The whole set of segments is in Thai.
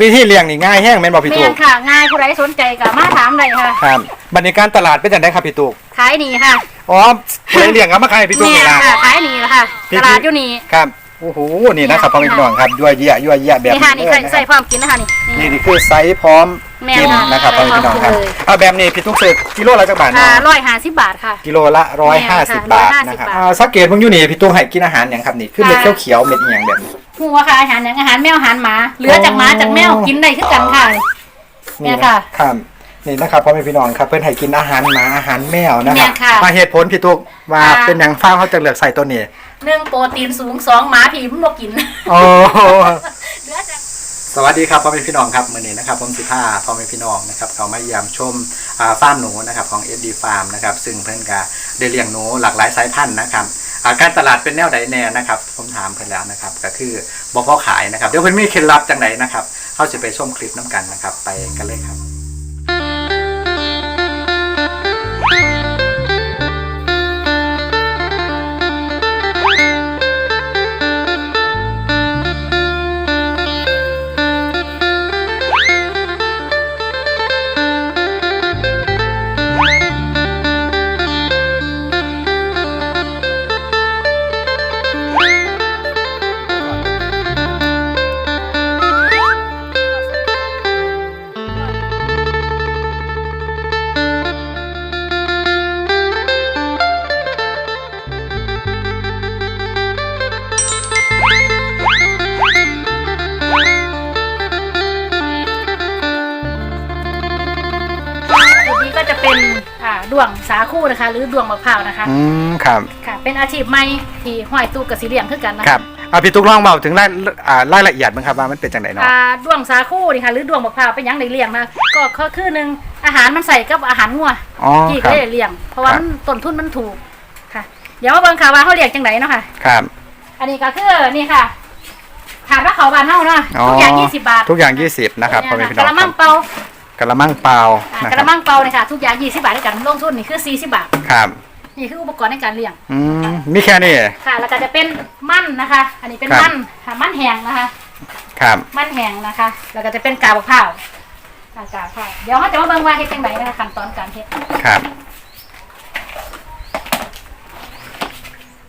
วิธีเลี้ยงนี่ง่ายแห้งแม่นบ่พี่เรีตุยกนค่ะ ง่ายผู้ใดสนใจก็มาถามได้ค่ะ ครับบรรยากาศตลาดเป็นจังไดครับพี่ตุกขายนี่ค่ะอ๋อผู้ใดเลี้ยงก็มาขายให้พี่ตุกเนี่นี่ยล่ะ ค่ะ ขายนี่ละค่ะ พี่ ตลาดอยู่นี่ ครับโอ้โหนี่นะครับพ่อแม่พี่น้องครับยั่วเยี่ยยั่วเยี่ยแบบนี่ค่ะนี่เลใส่ยนะคใส่รับพร้อมกินนะคะนี่นี่ นี่คือไซส์พร้อมแม่กินค่ะนะครับพ่อแม่พี่น้องครับพร้อมกินเลย เอาแบบนี้พี่ตุกซื้อกิโลละจักบาทค่ะเนาะร้อยห้าสิบบาทค่ะ กิโลละร้อยห้าสิบบาท150นะครับบาทอ่าสังเกตมึงอยู่นี่พี่ตุกให้กินอาหารอย่างครับนี่คือเม็ดค่ะเขียวๆเม็ดอหย่างแบบนี้ หัวค่ะอาหารอย่างอาหารแมวอาหารหมาเหลือจากหมาจากแมวกินได้คือกันค่ะ เนี่นี่ยนะค่ะครับนี่นะครับพ่อแม่พี่น้องครับเพื่อนให้กินอาหารหมาอาหารแมวนะคเนี่รับยค่ะมาเหตุผลพี่ตุกว่าค่ะ เป็นอย่างฟ้าเขาจะเลือกใส่ตัวนี้หนึ่งโปรตีนสูงสองหมาผีมันบ่กินโอ้เหลือจาก สวัสดีครับพ่อแม่พี่น้องครับมื่อนี้นะครับผมสิผ้าพ่อแม่พี่น้องนะครับเขามาเยี่ยมชมอ่าฟาร์มหนูนะครับของ SD Farm นะครับซึ่งเพื่อนก็ได้เลี้ยงหนูหลากหลายสายพันธุ์นะครับ อาการตลาดเป็นแนวใดแน่นะครับ ผมถามเพื่นแล้วนะครับ ก็คือบอกพ่อขายนะครับ เดี๋ยวเพื่อนมีเคล็ดลับจังไหนนะครับเข้าสิไปชมคลิปน้ำกันนะครับ ไปกันเลยครับ หรือดวงมะพร้าวนะคะอืมครับค่ะ เป็นอาชีพใหม่ที่ห้อยตู้กับสีเหลี่ยงคือกันนะครับอ่าพี่ตุ๊กลองเบาถึงรายอ่ารายละเอียดบ้างครับว่ามันเป็นจังไหนเนาะ อ่าดวงสาคูนี่ค่ะหรือดวงมะพร้าวเป็นหยังในเลี้ยงนะก็ก็คือหนึ่งอาหารมันใส่กับอาหารงัวอ๋อที่ครัก็บได้เลี้ยง เพราะว่าครับ มันต้นทุนมันถูกค่ะ เดี๋ยวมาเบิ่งค่ะว่าเขาเลี้ยงจังไหนเนาะค่ะ ครับอันนี้ก็คือนี่ค่ะถามว่าเขาบานเท่าเนาะทุกอย่างยี่สิบบาททุกอย่าง 20 นะครับพ่อแม่พี่น้กองระคมัรังบเปา กระมังเปล่าอ่านะกครัระบมังเปาเนี่ยค่ะทุกอย่างยี่สิบบาทด้วยกันลงทุนนี่คือสี่สิบบาทครับนี่คืออุปกรณ์ในการเลี้ยงอืมมีแค่นี้ค่ะ แล้วก็จะเป็นมันนะคะ อันนี้เป็นครับมันค่ะมันแห้งนะคะ ครับมันแห้งนะคะ แล้วก็จะเป็นกาบมะพร้าวอ่ากาบมะพร้าวเดี๋ยวเขาจะมาเบิ่งว่าเฮ็ดจังไดนะคะขั้นตอนการเฮ็ดครับ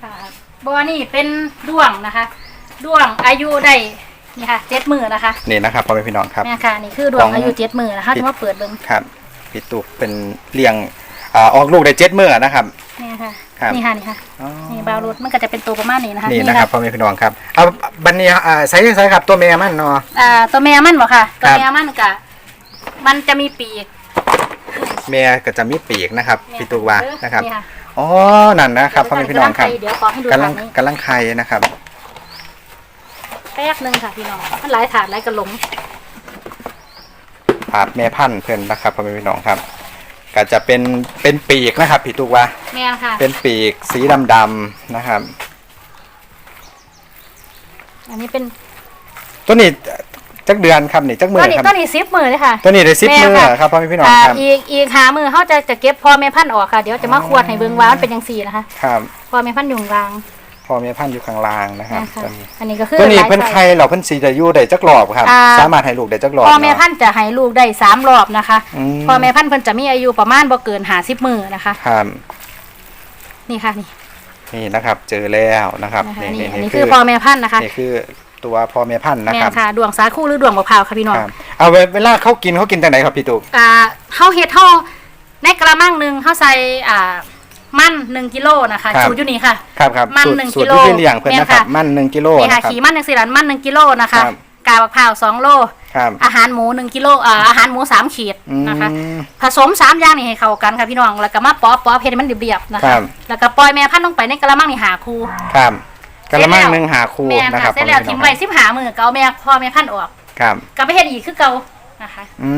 ค่ะบัวนี่เป็นด้วงนะคะ ด้วงอายุได้ นี่ค่ะเจ็ดมือนะคะนี่นะครับพ่อแม่พี่น้องครับเนี่ยค่ะนี่คือดวขงองอายุเจ็ดมือนะคะที่ว่าเปิดเบิ่งครับพี่ตุ๊กเป็นเลี้ยงอ่าออกลูกได้เจ็ดมื้อนะครับเนี่ยค่ะครับนี่ค่ะนี่ค่ะอ๋อนี่บาวรูดมันก็จะเป็นตัวประมาณนี้นะคะนี่นะครับพ่อแม่พี่น้องครับเอาบันนี้อ่าใส่ใส่ครับตัวแม่มันเนาะอ่าตัวแม่มันบอกค่ะ ตัวครับแม่มันกะมันจะมีปีกแม่ก็จะมีปีกนะครับเนี่ยพี่ตุ๊กว่านะครับนี่ค่ะอ๋อนั่นนะครับพ่อแม่พี่น้องครับเดี๋ยวขอให้ดูกำลัทางงนี้กำลังไข่นะครับ แป๊บหนึงค่ะพี่น้องมันหลายถาดหลายกระหลงผาดแม่พันธุ์เพิ่นนะครับพ่อแม่พี่น้องครับ ก็จะเป็นเป็นปีกนะครับพี่ตุ๊กว่า แม่ค่ะ เป็นปีกสีดำๆนะครับ อันนี้เป็นตัวนี้จักเดือนครับนี่จักมืตัวอนี้ครับตัวนี้ซิปมือเลยค่ะ ตัวนี้ได้สิบแม่มือค่ะ ครับพ่อแม่พี่น้องอ่าครับอีกอีกหามือเขาจะจะเก็บพ่อแม่พันธุ์ออกค่ะเดี๋ยวจะมาขวดให้เบิ่งว่ามันเป็นยังสี่นะคะครับ พ่อแม่พันธุ์อยู่กลาง พ่อแม่พันธุ์อยู่ข้างล่างนะครับนะคะตัวนี้อันนี้ก็คือตัวนี้หลายเพิ่นไซส์ไข่เราเพิ่นสีจะอยู่ได้จักรอบครับ อ่า สามารถให้ลูกได้จักรอบพ่อแม่เนาะ พันธุ์จะให้ลูกได้สามรอบนะคะอืม พ่อแม่พันธุ์เพิ่นจะมีอายุประมาณบ่เกินหาสิบมือนะคะ ครับนี่ค่ะนี่นี่นะครับเจอแล้วนะครับนะคะนี่นี่นี่อันนี่นี้คืคืออพ่อแม่พันธุ์นะคะนี่คือตัวพ่อแม่พันธุ์นะแม่ครับนค่ะดวงสาคูหรือดวงมะพร้าวค่ะพี่น้อง ครับเอาเวเวลาเขากินเขากินแต่ไหนครับพี่ตุ๊ก อ่าเฮาเฮ็ดเฮาในกระมังหนึงเฮาใส่อ่า มันหนึ่งกิโลนะคะสูตรอยู่นี่ค่ะ ครับครับมันสูตรหนึ่งสูตรกิโลที่พี่เลี้ยงเพิ่นแม่นนะครับค่ะ มันหนึ่งกิโลนี่ค่ะนะครับ ขี่มันหนึ่งสี่หลันมันหนึ่งกิโลนะคะครับ กาบมะพร้าวสองโล ครับ อาหารหมูหนึ่งกิโลอ่าอาหารหมูสามขีดอืมนะคะผสมสามอย่างนี่ให้เข้ากันค่ะพี่น้อง แล้วก็มาป๊อปป๊อปเฮ็ดให้มันเรียบๆนะครัคะ บ แล้วก็ปล่อยแม่พันธุ์ลงไปในกระมังนี่หาคูครับกระมังเสร็จแล้วหนึ่งหาคู่แม่นนะคค่ะรับเสร็จแล้วพ่อทิ้งแม่ไว้พี่น้องสิบหามือก็เอาแม่พ่อแม่พันธุ์ออก ครับ กลับไปเฮ็ดอีกคือเก่านะคะ อื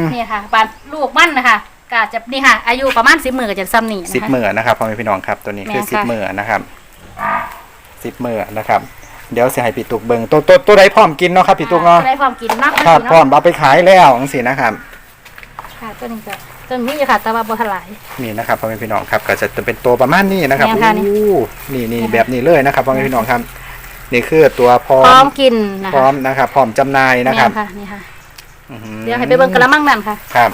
ม นี่ค่ะบานลูกมันนะคะ ก็จะนี่ค่ะ อายุประมาณสิบมือก็จะซ้ำนี่นะคะสิบมือนะครับพ่อแม่พี่น้องครับตัวนี้คือแม่นสิบค่ะมือนะครับสิบมือนะครับ เดี๋ยวสิให้พี่ตุ๊กเบิ่งตัวตัวตัวใดพร้อมกินเนาะครับพี่ตุ๊กเนาะได้ความกินนักครับพร้อมเนาะเอาไปขายแล้วจังซี่นะครับ ค่ะตัวนี้จะตัวนี้ค่ะแต่ว่าบ่ทลาย นี่นะครับพ่อแม่พี่น้องครับก็จะเป็นตัวประมาณนี้นะครับแม่นค่ะนี่โอ้นี่นี่นี่ค่ะแบบนี้เลยนะครับพ่อแม่พี่น้องครับ นี่คือตัวพร้อพร้อมมกินนะพร้อคะมนะครับพร้อมจำหน่ายนะครับแม่ค่ะนี่ค่ะ อื้อหือเดี๋ยวให้ไปเบิ่งกระมังนั่นค่ะ ครับ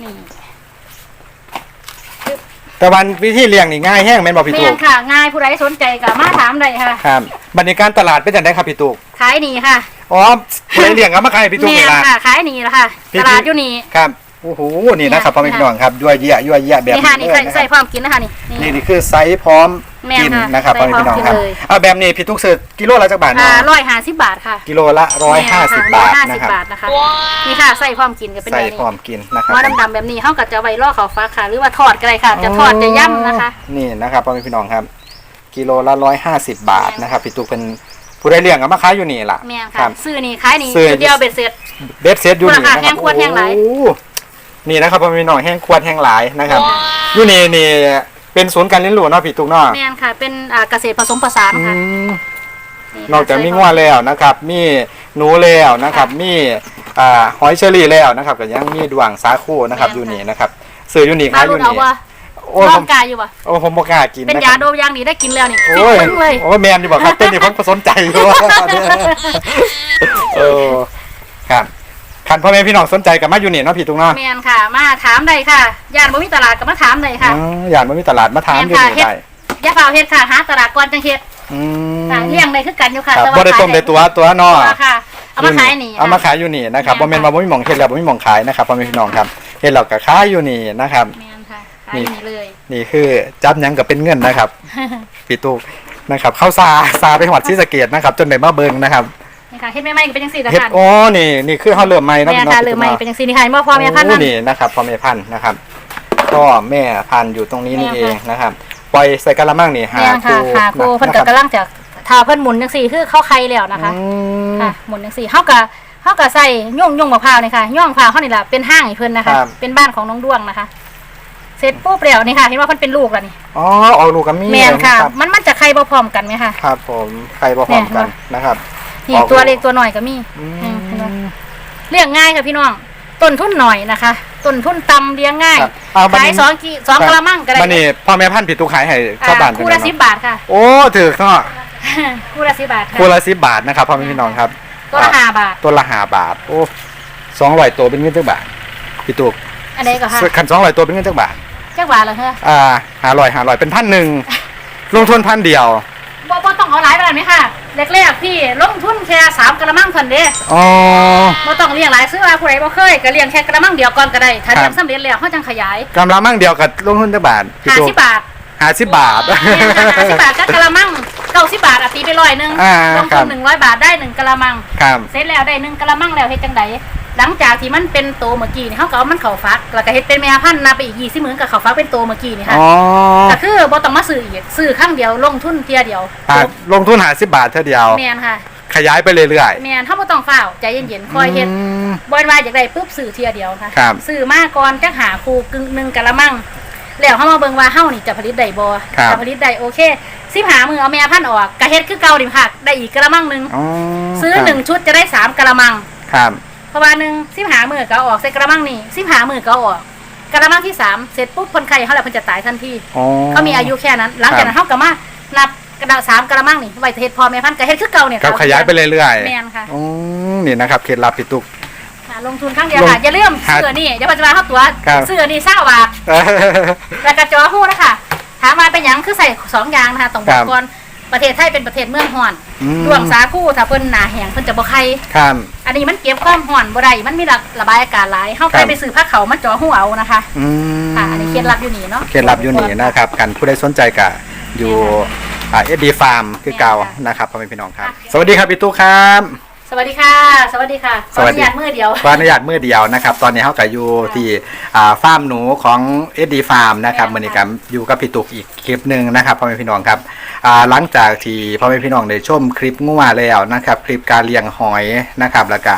นี่แต่วันวิธีเลี้ยงนี่ง่ายแห้งแม่นบ่พี่แม่ตุกนค่ะ ง่ายผู้ใดสนใจก็มาถามได้ค่ะ ครับบรรยากาศตลาดเป็นจังไดครับพี่ตุกขายนี่ค่ะอ๋อผู้ใดเลี้ยงก็มาขายพี่ตุกแม่นี่นล่ะ ค่ะ ขายนี่ละค่ะ พี่ ตลาดอยู่นี่ ครับ โอ้โหนี่นะครับเนี่ยพ่อแม่พี่น้องครับยั่วเยี่ยยั่วเยี่ยแบบนี่ค่ะนี่เลยใส่นะคใส่รับพร้อมกินนะคะนี่นี่นี่คือไซส์พร้อมแม่นกินค่ะนะครับไซพ่อส์แม่พี่น้องครับพร้อมกินเลยเอาแบบนี้พี่ตุกซื้อกิโลละจักบาทอ่าเนาะร้อยห้าสิบบาทค่ะ กิโลละร้อยห้าสิบบาทร้อยห้านะสิบครับบาทนะคะนี่ค่ะใส่พร้อมกินก็เป็นใส่แบบพร้อนี้มกินนะครับว่าดำๆแบบนี้เขาก็จะไว้ล่อเขาฟ้าค่ะ หรือว่าทอดก็ได้ค่ะ จะทอดจะย่ำนะคะ นี่นะครับพ่อแม่พี่น้องครับ กิโลละร้อยห้าสิบบาทนะครับพี่ตุกเป็นผู้ใดเลี้ยงก็มาขายอยู่นี่ล่ะแม่นครัค่ะบซื้อนี่ขายนี่ซื้อจุดเดียวเบ็ดเสร็จเบ็ดเซตอยู่นี่ราคานะคแห้รับงขวดแห้งหลายโอ้โห นี่นะครับพ่อแม่พี่น้องแห้งขวดแห้งหลายนะครับอยู่นี่นี่เป็นศูนย์การเรียนรู้เนาะพี่ตุกเนาะแม่นค่ะ เป็นอ่าเกษตรผสมผสานอืค่ะมค่ะนอกจากมีงัวแล้วนะครับ มีหนูแล้วนะครับ มีอ่าหอยเชอรี่แล้วนะครับก็ยังมีดวงสาคูนะครับอยู่นี่นะครับซื้ออยู่นี่มาขายอลุ้ยู่นเอานี่ว่าโอ้ยลผองมกายอยู่ป่ะโอ้ผมบ่กล้ากินเป็นนะคยารับ โดมยางนี่ได้กินแล้วนี่โอ้ยฟิตปึ้งเลย โอ้ยแมนดีบอกครับ เต้นนี่ผมก็สนใจอยู่เออครับ คันพ่อแม่พี่น้องสนใจกับมาอยู่นี่เนาะพี่ตุงเนาะแม่นค่ะ มาถามได้ค่ะย่านบ่มีตลาดก็มาถามได้ค่ะอ๋ออยากมามีตลาดมาถามอยู่แม่นี่นค่ะได้อย่าเฝ้าเฮ็ดค่ะหาตลาดก่อนจังเฮ็ดอืมค่ะเลี้ยงได้คือกันอยู่ค่ะครับแต่ว่าบ่ได้ต้มได้ตัวตัวเนาะตัวค่ะ เอามาขายนี่เอามาขายอยู่นี่นะครับแม่บ่นแม่นค่ะว่าบ่มีหม่องเฮ็ดแล้วบ่มีหม่องขายนะครับพ่อแม่พี่น้องครับเฮ็ดแล้วก็ขายอยู่นี่นะครับ แม่นค่ะขายนี่เลย นี่คือจับหยังก็เป็นเงินนะครับ พี่ตุกนะครับ เข้าซาซาไปหวัดศรีสะเกดนะครับ จนได้มาเบิ่งนะครับนี่ ค่ะเฮ็ดใหม่ๆก็เป็นจังซี่นะเฮ็ดคะอ๋อนี่นี่คือเฮาเริ่มใหม่นะแม่พี่นน้องค่ะเริ่มใหม่เป็นจังซี่นี่ค่ะเมื่อพ่อแม่พันธุ์นั่น โนี่นะครับพ่อแม่พันธุ์นะครับก็แม่พันธุ์อยู่ตรงนี้นี่แม่เอค่ะงนะครับปล่อยใส่กะละมังนี่หาแม่นค่ะคู่หาครูเพิ่นก็ะครับกำลังจะทาเพิ่นหมุนจังซี่คือเข้าไข่แล้วนะคะอืมค่ะ หมุนจังซี่เฮาก็เฮาก็ใส่ย่องย่องมะพร้าวนี่ค่ะย่องมะพร้าวเฮานี่ล่ะเป็นห้างให้เพิ่นนะคะ ครับ เป็นบ้านของน้องด้วงนะคะ เสร็จปุ๊บแล้วนี่ค่ะ เห็นว่าเพิ่นเป็นลูกแล้วนี่อ๋อออกลูกกับมีแม่นค่ะ รับมันมันจะไข่บ่พร้อมกันไหมคะ ครับผมใครบ่พร้อมกันนะครับ นี่ออกลูกตัวเล็กตัวหน่อยก็มีอือืมเห็นไหมมเลี้ยงง่ายค่ะพี่น้อง ต้นทุนหน่อยนะคะ ต้นทุนต่ำเลี้ยงง่าย ครับเอาบัดขายนี้สองกี่สองกะละมังก็ได้บัดนี้พ่อแม่พันธุ์พี่ตุกขายให้อ่าชาวบ้านเป็นคู่ไงละสิบเนาะบาทค่ะ โอ้ถือเนาะคู่ละสิบบาทค่ะ คู่ละ10บาทนะครับพ่อแม่พี่น้องครับตัวละห้าบาท ตัวละ5บาท โอ้200ตัวเป็นเงินจักบาทพี่ตุกอันนี้ก็ค่ะคัน200ตัวเป็นเงินจักบาท จักบาทเหรอเฮ้ออ่าหาร้อยหาร้อยเป็นพันหนึ่งลงทุนพันเดียว บ่บ่ต้องเอาหลายบาทไหมค่ะ แรกๆพี่ลงทุนแค่สามกระมังเท่านั้นเด้อ๋อ บ่ต้องเลี้ยงหลายซื้อว่าผู้ใดบ่เคยก็เลี้ยงแค่กระมังเดียวก่อนก็ได้ถ้าครับเลี้ยงสำเร็จแล้วเฮาจังขยายกำลังมั่งเดียวกับลงทุนจักบาทพี่ห้าตุ๊สิบบาทหาสิบบาทห้าสิบบาทก็กระมังเก้าสิบบาทอะตีไปร้อยหนึงอ่าลงครัทุบนหนึ่งร้อยบาทได้หนึ่งกระมัง ครับ เสร็จแล้วได้หนึ่งกระมังแล้วเฮ็ดจังได หลังจากที่มันเป็นโตเมื่อกี้นี่เขาก็เอามันเข้าฟัก แล้วก็เฮ็ดเป็นแม่พันธุ์นับไปอีก20มื้อก็เข้าฟักเป็นโตเมื่อกี้นี่ค่ะอ๋อก็คือบ่ต้องมาซื้ออีกซื้อครั้งเดียวลงทุนเทียเดียวอ่าลงทุนหาสิบบาทเท่าเดียว แม่นค่ะ ขยายไปเรื่อยแม่นเฮาบ่ต้องฟ้าวใจเย็นๆๆคอยเฮ็ดม บ่ว่าอยากได้ปุ๊บซื้อเทียเดียวค่ะครับซื้อมาก่อนจักหาคูกึ่งหนึงกะละมังแล้วเฮามาเบิ่งว่าเฮานี่จะผลิตได้บ่ครับ จะผลิตได้โอเค15มื้อเอาแม่พันธุ์ออกก็เฮ็ดคือเก่านี่ค่ะได้อีกกะละมังหนึงอ๋อซื้อครับหนึ่งชุดจะได้สามกะละมัง ครับ เพราะว่าหนึ่งสิบหามือก็เอาออกใส่กระมังนี่สิบหามือก็เอาออก กระมังที่สามเสร็จปุ๊บคนไข้เขาแล้วเพิ่นจะตายทันทีอ๋อ เขามีอายุแค่นั้น หลังจากนั้นเขาก็มานับกระดาษสามกระมังนี่ไว้เฮ็ดพอแม่พันธุ์ก็เฮ็ดคือเก่าเนี่ยครับขยายไปเรื่อยแม่นค่ะๆอ๋อนี่นะครับเคล็ดลับพี่ตุ๊ก ค่ะ ลงทุนครั้งเดียวลงค่ะอย่าลืมหาเสื้อนี่อย่าปัจจุบันเขาตัวครับ เสื้อนี่เศร้าบาท แล้วก็จอหู้นะคะถามมาเป็นหยังคือใส่สองอย่างนะคะต้องบอครักบก่อน ประเทศไทยเป็นประเทศเมืองฮ้อนอืม ดวงสาคูถ้าเพิ่นหนาแห้งเพิ่นจะบ่ไข่ครับอันนี้มันเก็บความห่อนบ่ได้มันมีระระบายอากาศหลายเฮาคไปรับ ไปซื้อผ้าเขาวมาจ่อหูเอานะคะอืมค่ะอันนี้เคล็ดลับอยู่นี่เนาะ เคล็ดลับอยู่นี่นะครับกันผู้ใดสนใจก็อยู่อ่าเอดีฟาร์มคือเก่านะครับพ่อแม่พี่น้องครับ สวัสดีครับพี่ตุ๊กครับ สวัสดีค่ะ สวัสดีค่ะสวัสดี ขออนุญาตมือเดียว ขออนุญาตมือเดียวนะครับ ตอนนี้เขากับอยู่ที่อ่าฟาร์มหนูของเอดีฟาร์มนะครับแม่นค่ะมือนี้กับอยู่กับพี่ตุกอีกคลิปหนึ่งนะครับพ่อแม่พี่น้องครับอ่าหลังจากที่พ่อแม่พี่น้องได้ชมคลิปงัวแล้วนะครับ คลิปการเลี้ยงหอยนะครับแล้วก็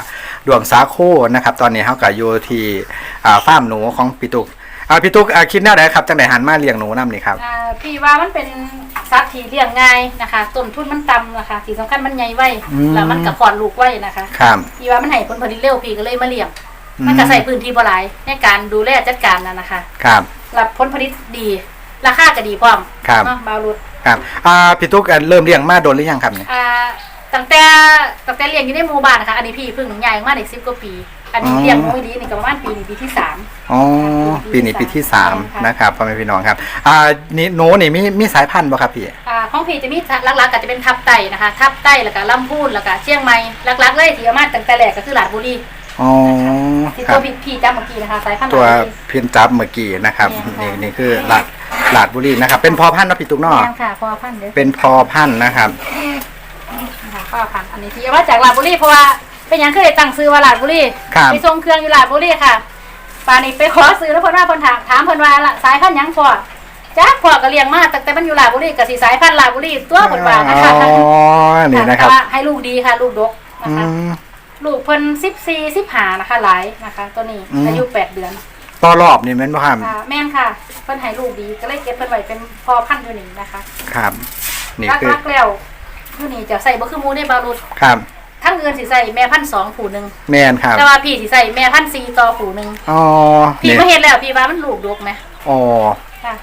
ดวงสาคูนะครับ ตอนนี้เขากับอยู่ที่อ่าฟาร์มหนูของพี่ตุก อ่าพี่ตุกอ่าคิดแน่ไดครับจังไดหันมาเลี้ยงหนูนํนี่ครับ อ่าพี่ว่ามันเป็นสัตว์ที่เลี้ยงง่ายนะคะต้นทุนมันต่ำนะคะที่สำคัญมันใหญ่ไว้อืม แล้วมันกับคลอดลูกไว้นะคะ ครับ พี่ว่ามันให้ผลผลิตเร็วพี่ก็เลยมาเลี้ยงอืม มันก็ใส่พื้นที่บ่หลายในการดูแลจัดการนะนะคะครับ รับผลผลิตดีราคาก็ดีพร้อมครับ เนาะบาวรุดครับอ่าพี่ตุ๊กอะเริ่มเลี้ยงมาโดนหรือยังครับเนี่ยอ่าตั้งแต่ตั้งแต่เลี้ยงอยู่ในหมู่บ้านนะคะอันนี้พี่เพิ่งใหญ่มาได้สิบกว่าปี อันนี้อ๋อเลี้ยงหมูดีนี่ก็ประมาณปีนี้ปีที่สาม อ๋อปีนี้ปีที่สามค่ะ นะครับพ่อแม่พี่น้องครับ อ่านี่หนูนี่มีมีสายพันธุ์บ่ครับพี่ อ่าของพี่จะมีหลักๆก็จะเป็นทับไตนะคะ ทับไตแล้วก็ลำพูนแล้วก็เชียงใหม่หลักๆเลยที่เอามาตั้งแต่แรกก็คือหลาดบุรีอ๋อที่คตัรัวบ พี่พี่จ้าเมื่อกี้นะคะสายพันธุ์ตัวหลาดบุรี เพียนจับเมื่อกี้นะครับเนี่ยนี่ค่ะ นี่คือหลาดหลาดบุรีนะครับ เป็นพอพันธุ์เนาะพี่ตุ๊กเนาะแม่นค่ะพ่อพันธุ์เด้อเป็นพอพันธุ์นะครับ ค่ะพ่อพันธุ์อันนี้ที่เอามาจากหลาดบุรีเพราะว่า เป็นหยังคือได้ตั้งซื้อว่าหลาดบุรีครับ ไปส่งเครื่องอยู่หลาดบุรีค่ะป่านนี้ไปขอซื้อแล้วเพิ่นว่าเพิ่นถามถามเพิ่นว่าละสายพันธุ์หยังพ่อจ้าพ่อก็เลี้ยงมาตั้งแต่มันอยู่หลาดบุรีก็สิสายพันธุ์หลาดบุรีตัวเพิ่นว่านะคะอ๋อนี่นะครับแต่ว่าให้ลูกดีค่ะ ลูกดกนะอืคะ ม ลูกเพิ่นสิบสี่สิบห้านะคะ หลายนะคะ ตัวนี้อืม อายุแปดเดือน ต่อรอบนี่แม่นบ่ครับอ่าแม่นค่ะ เพิ่นให้ลูกดีก็เลยเก็บเพิ่นไว้เป็นพอพันธุ์อยู่นี่นะคะครับ นี่รักคือรักแล้วอยู่นี่จะใส่บ่คือหมูในบารุดครับ ทั้งเงินสิใส่แม่พันธุ์สองผูหนึ่งแม่นครับแต่ว่าพี่สิใส่แม่พันธุ์สี่ต่อผูหนึ่งอ๋อพี่นี่มาเห็นแล้วพี่ว่ามันลูกดกไหมอ๋อ ค่ะ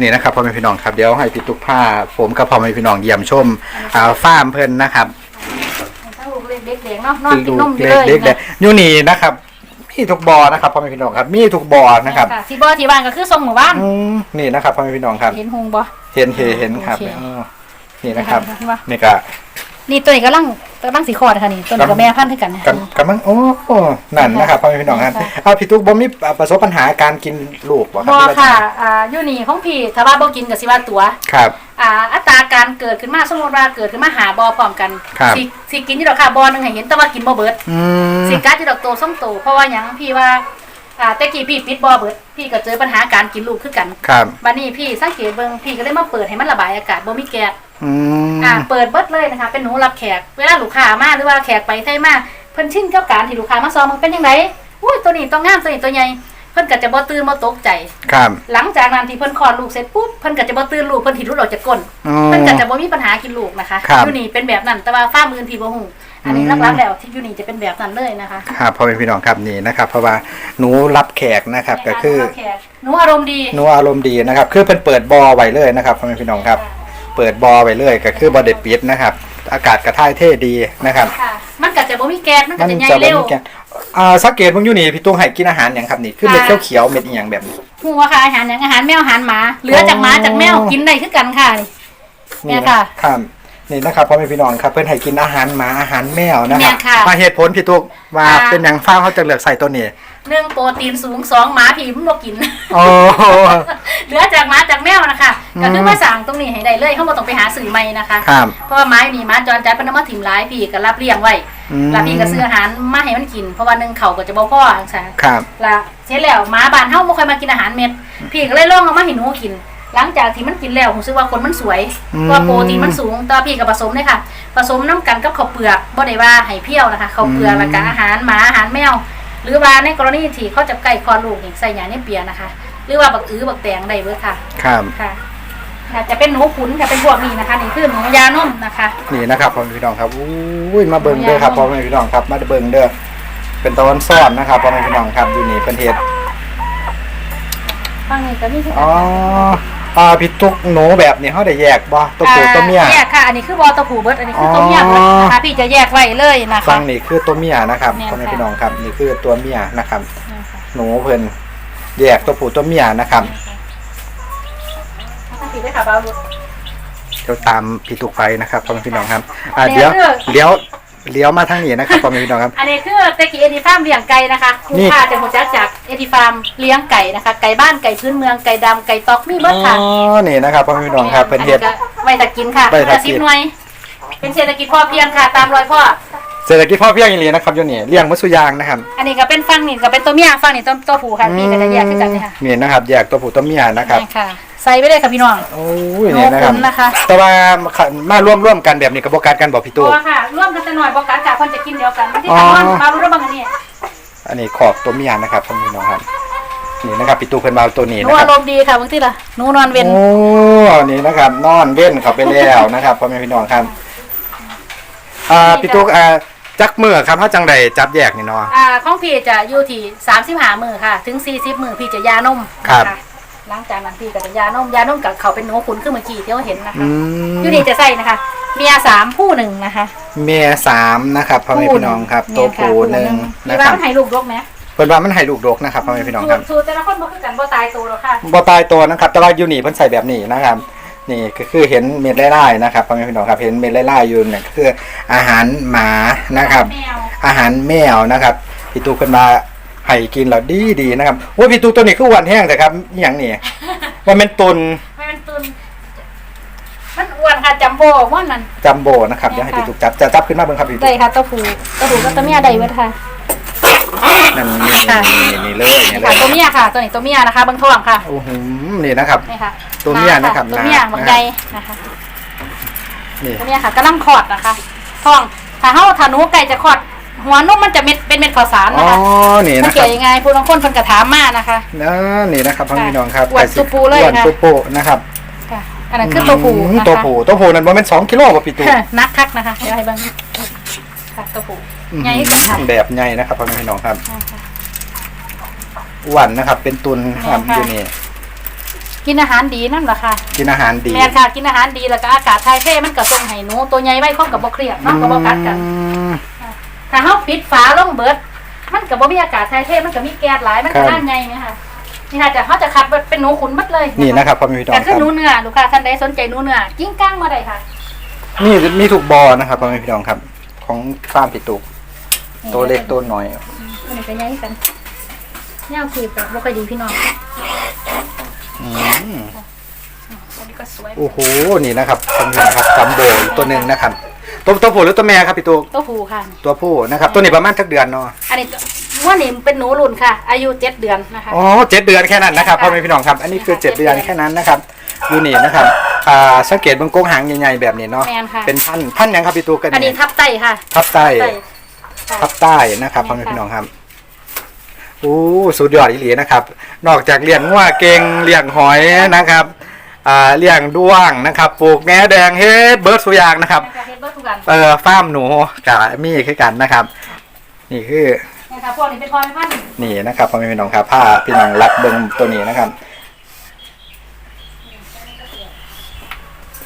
นี่นะครับพ่อแม่พี่น้องครับเดี๋ยวให้พี่ตุ๊กผ้าผมกับพ่อแม่พี่น้องเยี่ยมชมอ่าฟาร์มเพิ่นนะครับทั้งลูกเล็กเด็กแดงเนาะนอนกินนมอยู่เล็เลกยเล็กเด็กนะอยู่นี่นะครับมีทุกบอนะครับพ่อแม่พี่น้องครับมีทุกบอนะครับค่ะที่บ่ที่บ้านก็คือทรงหมู่บ้านอืมนี่นะครับพ่อแม่พี่น้องครับ เห็นหงบ่เห็นเห็นเห็นครับโอเค อ๋อนี่นะครับ เห็นปะ นี่ก็ นี่ตัวนี้กำลังกำลังสีคอดค่ะนี่ตัวนี้กับแม่พันธุ์คือกันนะกันกำลังโอ้นั่นนะครับพ่อแม่พี่น้องครับค่ะเอาพี่ตุ๊กบ่มีประสบปัญหาการกินลูกบ่ครับบ่ที่ว่าค่ะอ่าอยู่นี่ของพี่ถ้าว่าบ่กินก็สิว่าตัวครับอ่าอัตราการเกิดขึ้นมาสมมติว่าเกิดขึ้นมาหาบ่พร้อมกันครับสิสิกินอยู่ดอกค่ะบ่หนึงให้เห็นแต่ว่ากินบ่เบิดอืมสิกัดอยู่ดอกโตส่งโตเพราะว่าหยังพี่ว่าอ่าแต่กี้พี่ปิดบ่เบิดพี่ก็เจอปัญหาการกินลูกคือกันครับบัดนี้พี่สังเกตเบิ่งพี่ก็เลยมาเปิดให้มันระบายอากาศบ่มีแก๊ส อืมอ่าเปิดเบิดเลยนะคะ เป็นหนูรับแขก เวลาลูกค้ามาหรือว่าแขกไปไทยมาเพิ่นชินกับการที่ลูกค้ามาซองมันเป็นจังไดอุ้ยตัวนี้ตัวงามตัวนี้ตัวใหญ่เพิ่นก็จะบ่ตื่นบ่ตกใจ ครับหลังจากนั้นที่เพิ่นคลอดลูกเสร็จปุ๊บเพิ่นก็จะบ่ตื่นลูกเพิ่นถิรุดออกจากก้นอ๋อเพิ่นก็จะบ่มีปัญหากินลูกนะคะครับยูนี่เป็นแบบนั้นแต่ว่าฟ้ามือพี่บ่ฮู้อันนี้อืมหลักๆแล้วที่ยูนี่จะเป็นแบบนั้นเลยนะคะครับพ่อแม่พี่น้องครับนี่นะครับ เพราะว่าหนูรับแขกนะครับก็คือ แขกหนูอารมณ์ดี หนูอารมณ์ดีนะครับ คือเพิ่นเปิดบอไว้เลยนะครับพ่อแม่พี่น้องครับ เปิดบอไว้เลยก็คือบอเด็ดปิดนะครับ อากาศกระท่ายเท่ดีนะครับค่ะมันก็จะบ่มีแก๊สมันก็มันจะใหญ่จะบ่เร็วมีแกนอ่าสังเกตมึงอยู่นี่พี่ตุ้งให้กินอาหารอย่างครับนี่คือเม็ดค่ะเขียวๆเม็ดอีหยังแบบนี้ฮู้ว่าค่ะอาหารหยังอาหารแมวอาหารหมาเหลือจากหมาจากแมวกินได้คือกันค่ะนี่นี่เนี่ยค่ะครับนี่นะครับพ่อแม่พี่น้องครับเพิ่นให้กินอาหารหมาอาหารแมวนะคเนี่รับยค่ะมาเหตุผลพี่ตุ้งว่าค่ะ เป็นอย่างฟ้าเขาจะเลือกใส่ตัวนี้หนึ่งโปรตีนสูงสองหมาพี่มันบ่กิน โอ้ เหลือจากหมาจากแมวนะคะอืม ก็คือมาสั่งตรงนี้ให้ได้เลยเฮาบ่ต้องไปหาซื้อใหม่นะคะ ครับ เพราะว่าไม้นี่หมาจรจัดเป็นน้ำมาถิ่มหลายพี่ก็รับเลี้ยงไว้อืม แล้วพี่ก็ซื้ออาหารมาให้มันกิน เพราะว่าหนึ่งเขาก็จะบ่พอจังซั่น ครับ ละเสร็จแล้วหมาบ้านเฮาบ่ค่อยมากินอาหารเม็ด พี่ก็เลยลองเอามาให้หนูกิน หลังจากที่มันกินแล้วรู้สึกว่าคนมันสวยอืม เพราะว่าโปรตีนมันสูงแต่ว่าพี่ก็ผสมเลยค่ะ ผสมน้ำกันกับข้าวเปลือกบ่ได้ว่าให้เพี้ยวนะคะข้าวเปลือกแล้วก็อาหารหมาอาหารแมว หรือว่าในกรณีที่เขาจะใกล้คลอดลูกนี่ใส่ยาเนี่ยเปียนะคะ หรือว่าบักอื้อบักแตงได้เบิดค่ะ ครับ ค่ะ ค่ะจะเป็นหนูขุนค่ะเป็นพวกนี้นะคะ นี่คือหนูยานมนะคะ นี่นะครับพ่อแม่พี่น้องครับอุ้ยมาเบิ่งเด้อครับพ่อแม่พี่น้องครับ มาเบิ่งเด้อเป็นตอนซ่อนนะครับพ่อแม่พี่น้องครับอยู่นี่เป็นเฮ็ดฟังนี่ก็มีคืออ๋ออ่าพี่ตุ๊กหนูแบบนี้เขาได้แยกบ่ตัวผู้ตัวเมียแยกค่ะอันนี้คือบอตัวผู้เบิดอันนี้คือตัวเมียเบิดอ๋อนะคะพี่จะแยกไว้เลยนะฟัคะงนี่คือตัวเมียนะครับเนี่ยพ่อแม่ค่ะพี่น้องครับนี่คือตัวเมียนะครับนี่ค่ะหนูเพิ่นแยกตัวผู้ตัวเมียนะครับ ถ้าพี่ได้ค่ะบาลุดเดี๋ยวตามพี่ตุกไปนะครับพ่อแม่พี่น้องครับอ่าเดี๋ยวเลี้ยวเลี้ยวมาทางนี้นะครับพ่อแม่พี่น้องครับ อันนี้คือตะกี้เอทีฟาร์มเลี้ยงไก่นะคะลูกค้าจะหัวจักจากเอทีฟาร์มเลี้ยงไก่นะคะ ไก่บ้านไก่พื้นเมืองไก่ดำไก่ตอกมีเบิดค่ะอ๋อนี่นะครับพ่อแม่พี่น้องครับเพิ่นเฮ็ดไว้ตะกินค่ะไว้ตะกินหน่วยเป็นเศรษฐกิจพอเพียงค่ะ ตามรอยพ่อเศรษฐกิจพ่อเพียงอีหลีนะครับอยู่นี่เลี้ยงมัสุยางนะครับ อันนี้ก็เป็นฟังนี่ก็เป็นตัวเมียฟังนี่ตัวตัวผู้ค่ะพี่ก็จะแยกขึ้นกันค่ะนี่นะครับแยกตัวผู้ตัวเมียนะครับ ใส่ไปเลยค่ะพี่น้องโอ้ยนี่นะครับโอ้คุ้มนะคะแต่ว่ามาร่วมร่วมกันแบบนี้กับโบกัดกันบอกพี่ตัตู้ วค่ะร่วมกันจะหน่อยบอกกันค่ะคนจะกินเดียวกันที่อ๋อ ทำมันมารู้ระบังอันนี้อันนี้ขอบตัวเมียนะครับพ่อพี่น้องครับ นี่นะครับพี่ตู้เพิ่นมาเอาตัวนี้หนูนะคอารับ รมณ์ดีค่ะบางทีล่ะหนูนอนเว้นโอ้นี่นะครับ นอนเว้นเข้าไปแล้วนะครับพ่อแม่พี่น้องครับ อ่าพี่ตู้อ่าจักมือครับถ้าจังใดจับแยกนี่เนาะ อ่าของพี่จะอยู่ที่สามสิบห้ามือค่ะ ถึงสี่สิบมือพี่จะยานมครับ นะะ หลังจากนั้นพี่ก็จะยานมยานมกับเขาเป็นหนูขุนขึ้นเมื่อกี้ที่เราเห็นนะคะอืมอยู่นี่จะใส่นะคะ เมียสามผู้หนึ่งนะคะเมียสามนะครับพ่อแม่พี่น้องครับหตัวค่ะผู้หนึ่งมีนะคว่ารับมันให้ลูกยกไหมเพิ่นว่ามันให้ลูกดกนะครับพ่อแม่พี่น้องครับ สูตรแต่ละคนบ่คือกันบ่ตายตัวหรอกค่ะ บ่ตายตัวนะครับแต่ว่าอยู่นี่เพิ่นใส่แบบนี้นะครับ นี่ก็คือเห็นเม็ดไล่ๆนะครับพ่อแม่พี่น้องครับเห็นเม็ดไล่ๆอยู่เนี่ยก็คืออาหารหมานะครับ แมว อาหารแมวนะครับพี่ตูเพิ่นมา ให้กินแล้วดีดีๆนะครับว่าพี่ตูตัวนี้คือหวานแห้งแต่ครับอหย่างนี้ว่าเป็นตุนไม่เป็นตุนมันอ้วนค่ะจัมโบ้ว่านั่นจัมโบ้นะครับเดี๋ยวให้พี่ตูจับจะจับขึ้นมาเบิ่งครับพี่ตูได้ค่ะเต้าผูเต้าผูก็ตัวเมียได้เว้ยค่ะ นั่นนี่ค่ะ นี่นี่เลยนี่นี่เลค่ะยตัวเมียค่ะ ตัวนี้ตัวเมียนะคะเบางท้องค่ะโอ้โหนี่นะครับ นี่ค่ะตัวเมียนะครับตัวเมียนะบางใดนะคะ นี่ตัวเมียค่ะกำลังคลอดนะคะท้องถ้าเฮาถ้าหนูไก่จะคลอด หัวนมมันจะเม็ดเป็นเม็ดข้าวสารอ๋อนะคะนี่มันนะคเกี่รัยบวยังไงผู้บางคนเพิ่นกระถามมานะคะนะนี่นะครับพ่อพี่น้องครับอวดตุปูเลยอวดค่ะตุปูนะครับค่ะอันนั้นคือตัวผูอืมนะคะตัวผู้ตัวผู้นั่นบ่แม่น2กิโลป่ะพี่ตูนักคักนะคะเดี๋ยวให้เบิ่งค่ะตัวผูใหญ่ที่สุดค่ะแบบใหญ่นะครับพ่อพี่น้องครับอ้วนนะครับ เป็นตุนครับค่ะ อยู่นี่กินอาหารดีนั่นแหละค่ะ กินอาหารดีแม่นค่ะกินอาหารดีแล้วก็อากาศถ่ายเทมันก็ส่งให้หนูตัวใหญ่ไว้ครบกับบ่เครียดเนาะก็บ่กัดกันอืม ถ้าเฮาปิดฝาลงเบิด มันก็บ่มีอากาศถ่ายเทมันก็มีแก๊สหลายมันก็ด้านใหญ่ไหมคะนี่ค่ะแต่เขาจะคัดเป็นหนูขุนหมดเลยนี่นะครับพ่อแม่พี่น้องแต่คคือรับหนูเนื้อลูกค้าท่านใดสนใจหนูเนื้อกิ้งก้างมาได้ค่ะนี่มีถูกบอนะครับพ่อแม่พี่น้องครับ ของฟาร์มปิตุกตัวเล็กตัวน้อยตัวนี้ก็ใหญ่กันแนวคีบก็บ่ค่อยดีพี่น้องอืมอันนี้ก็สวยโอ้โหนี่นะครับพ่อแม่พี่น้องครับจัมโบอีกตัวหนึ่งนะครับ ตัวตัวผู้หรือตัวแม่ครับปิตุกตัวผูค่ะ ตัวผู้นะครับตัวนี้ประมาณสักเดือนเนาะอันนี้ว่านี่เป็นหนูรุ่นค่ะ อายุเจ็ดเดือนนะคะอ๋อเจ็ดเดือนแค่นั้นนะครับพ่อแม่พี่น้องครับ อันนี้คือเจ็ดเดือนแค่นั้นนะครับอยู่นี่นะครับอ่าสังเกตเบนกงหางใหญ่ๆแบบนี้เนาะแมนค่ะเป็นพันธุ์พันธุ์หยังครับปิตุกกันอันนี้นี่ทับไตค่ะ ทับใต้ไตทับใต้นะครับพ่อแม่พี่น้องครับโอ้สุดยอดอีหลีนะครับ นอกจากเลี้ยงงัวเก่งเลี้ยงหอยนะครับ อ่าเลี้ยงด้วงนะครับปลูกแง่แดงเฮ็ดเบิร์ดสุอยางนะครับแม่ค่ะเฮ็ดเบิดทุกกันเอ่อฟาร์มหนูกับมีคือกันนะครับ นี่คือนี่ค่ะพวกนี้เป็นพ่อแม่พันธุ์นี่นะครับพ่อแม่พี่น้องครับผ้าพี่น้องรักเบิ้งตัวนี้นะครับ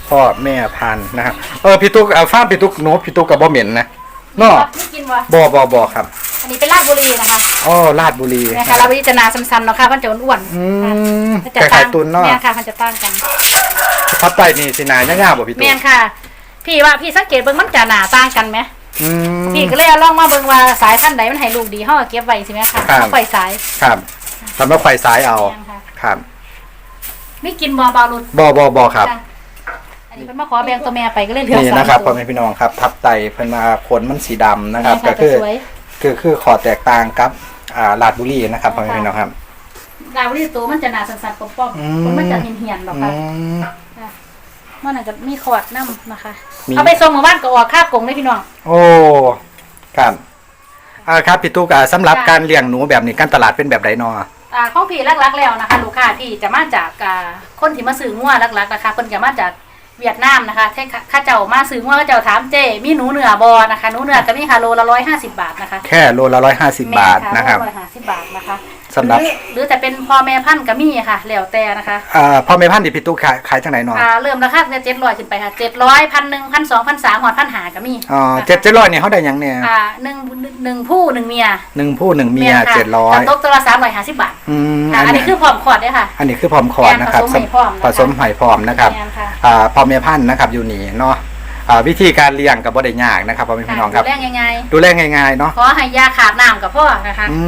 พ่อแม่พันธุ์นะครับเออพี่ตุ๊กเอาฟาร์มพี่ตุ๊กหนูพี่ตุ๊กกับบอเหม็นนะ เนาะไม่กินวะบอบอบอครับ อันนี้เป็นลาดบุรีนะคะอ๋อลาดบุรีเนี่ยค่ะลาดบุรีจะหนาสั้นๆเนาะค่ะมันจะอ้วนอืๆค่ะมมันจะไก่ต่าไข่งตุนเนาะเนี่ยค่ะมันจะต่างกันทับไตนี่สินายง่ายๆบ่พี่ตุ๊แม่กนค่ะ พี่ว่าพี่สังเกตเบิ่งมันจะหนาต่างกันไหมอืมพี่ก็เลยเอาลองมาเบิ่งว่าสายพันธุ์ใดมันให้ลูกดีเฮาก็เก็บไว้สิแม่ค่ะครับเอาไว้สายครับทำแล้วไขว่ซ้ายเอาแม่นค่ะครับไม่กินบ่เบาลุดบอบอบอครับจ้ะ อันนี้เพิ่นมาขอแบ่งตัวแม่ไปก็เลยเหลือนี่สามนะครับตัพ่อวแม่พี่น้องครับ ทับไตเพิ่นมาขนมันสีดำนะครับแม่ก็คือสวยคือคือขอแตกต่างกับอ่าลาดบุรีนะครับพ่อแม่พี่น้องครับลาดบุรีตัวมันจะหนาสั้นๆป้อมอืม ๆมันจะเหี่ยนๆหรอกอืค่ะม มันอาจจะมีขอดน้ำนะคะ มี เอาไปส่งหมู่บ้านก็ออกค่ากงได้พี่น้อง โอ้ครับอ่าครับพี่ตุ๊กอ่าสำหรับค่ะ การเลี้ยงหนูแบบนี้การตลาดเป็นแบบไดเนออ่าของพี่ลักๆแล้วนะคะ ลูกค้าที่จะมาจากอ่าคนที่มาซื้องัวลักๆนะคะเพิ่นจะมาจาก เวียดนามนะคะที่ข้าเจ้ามาซื้องัวข้าเจ้าถามเจ้มีหนูเนื้อบอนะคะหนูเนื้อก็มีค่ะโลละร้อยห้าสิบบาทนะคะ แค่โลละร้อยห้าสิบบาทนะครับแม่โลละห้าสิบบาทนะคะ สำหรับหรือหรือจะเป็นพ่อแม่พันธุ์ก็มีค่ะแล้วแต่นะคะอ่าพ่อแม่พันธุ์ดิพี่ตุ๊กขายขายจังไหนเนออ่าเริ่มราคาเจ็ดร้อยขึ้นไปค่ะเจ็ดร้อยพันหนึ่งพันสองพันสามหอดพันหาก็มีอ๋อเจ็ดเจ็ดร้อยเนี่ยเขาได้หยังเนี่ยอ่าหนึ่งหนึ่งผู้หนึ่งเมียหนึ่งผู้หนึ่งเมียแค่ะเจ็ดร้อยตกตัวละสามร้อยห้าสิบบาทอืมค่ะอันนี้คือพร้อมขอดด้วยค่ะ อันนี้คือพร้อมคอร์ดนะครับแม่นผสมไหพร้อมนะคะผสมไหพร้อมนะครับแม่นค่ะอ่าพ่อแม่พันธุ์นะครับอยู่นี่เนาะ อ่าวิธีการเลี้ยงกับบ่ได้ยากนะครับพ่อแม่พี่น้องครับ ดูแลยังไงดูแลง่ายๆเนาะขอให้ยาขาดน้ำกับพ่อนะคะอื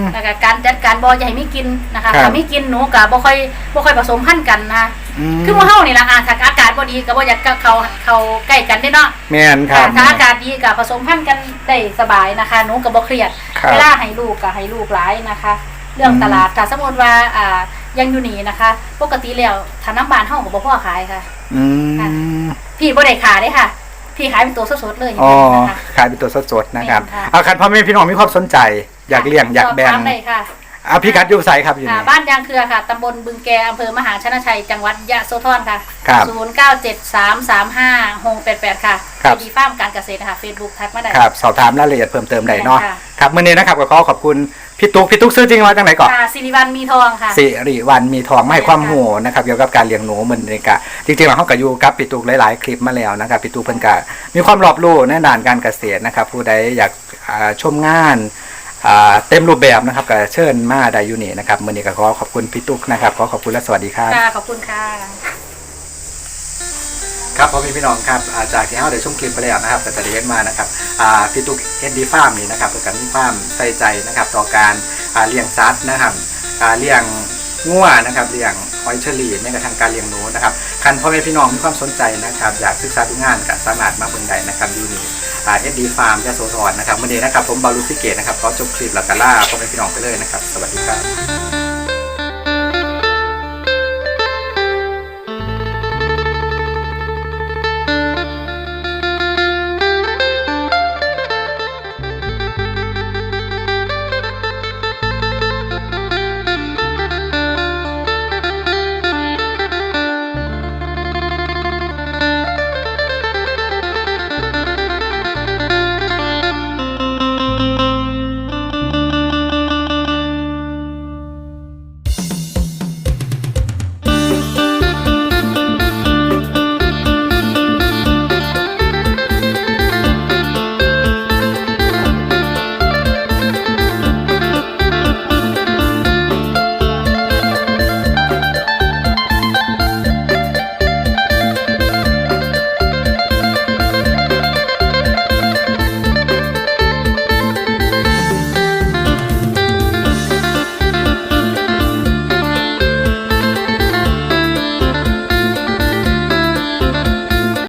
ม แล้วก็การจัดการบ่อใหญ่ไม่กินนะคะครับ ถ้าไม่กินหนูกับบ่ค่อยบ่ค่อยผสมพันธุ์กันนะมคือหว่าเฮานี่ล่ะอะถ้าอากาศบ่ดีก็บ่อยากเข้าเข้าใกล้กันได้เนาะ แม่นครับ ถ้าอากาศดีก็ผสมพันธุ์กันได้สบายนะคะหนูก็บ่เครียดครับเวลาให้ลูกก็ให้ลูกหลายนะคะ เรื่องอืม ตลาดถ้าสมมุติว่าอ่ายังอยู่นี่นะคะ ปกติแล้วถ้าน้ำบานเฮาก็บ่พอขายค่ะ อืมพี่บ่ได้ขายเด้ค่ะ พี่ขายเป็นตัวสดๆเลยอ๋อนะคะ ขายเป็นตัวสดๆนะครับ แม่นค่ะ เอาคันพ่อแม่พี่น้องมีความสนใจ อยากเลี้ยงอยากแบ่ง สบถมได้ค่ะ อะพี่กัดอยูไซครับอยู่ค่ะนี่ บ้านยางเครือค่ะ ตำบลบึงแกอำเภอมหาชนะชัย จังหวัดยะโสธรค่ะ ครับ0 9 7 3 3 5 6 8 8 ค่ะครับ ดีฟาร์มการเกษตรค่ะเฟซบุ๊กทักมาได้ ครับสอบถามรายละเอียดเพิ่มเติมได้เนาะค่ะ ครับมื่อนี้นะครับก็ขอขอบคุณพี่ตุ๊กพี่ตุ๊กซื้อจริงมาจากไหนก่อน ค่ะสิริวัลมีทองค่ะ สิริวันมีทองไม่ให้ความหูนะครับเกี่ยวกับการเลี้ยงหนูเหมือนในกะจริงๆเราเขากับอยู่กับพี่ตุ๊กหลายๆ คลิปมาแล้วนะครับพี่ตุ๊กเพิ่นกะมีความรอบรู้ในด้านการเกษตรนะครับผู้ใดอยากอ่าชมงานอ่า เต็มรูปแบบนะครับก็เชิญมาได้อยู่นี่นะครับมื่อนี้ก็ขอขอบคุณพี่ตุ๊กนะครับขอขอบคุณและสวัสดีครับค่ะขอบคุณค่ะครับพ่อแม่พี่น้องครับอ่าจากที่เราได้ชมคลิปไปแล้วนะครับก็จะได้เห็นมานะครับอ่าพี่ตุ๊กเอ็นดีฟาร์มนี่นะครับก็มีความใส่ใจนะครับ ต่อการอ่าเลี้ยงสัตว์นะครับอ่าเลี้ยงงัวนะครับเลี้ยง หอยเชอรี่ในกระทั่งการเลี้ยงหนูนะครับคันพ่อแม่พี่น้องมีความสนใจนะครับอยากศึกษาดูงานก็สามารถมาเบิ่งได้นะครับยูนี่เอ็ดดีฟาร์มยะโสธรนะครับวันนี้นะครับผมบาลูซิเกตนะครับขอจบคลิปแล้วก็ล่าพ่อแม่พี่น้องไปเลยนะครับ สวัสดีครับ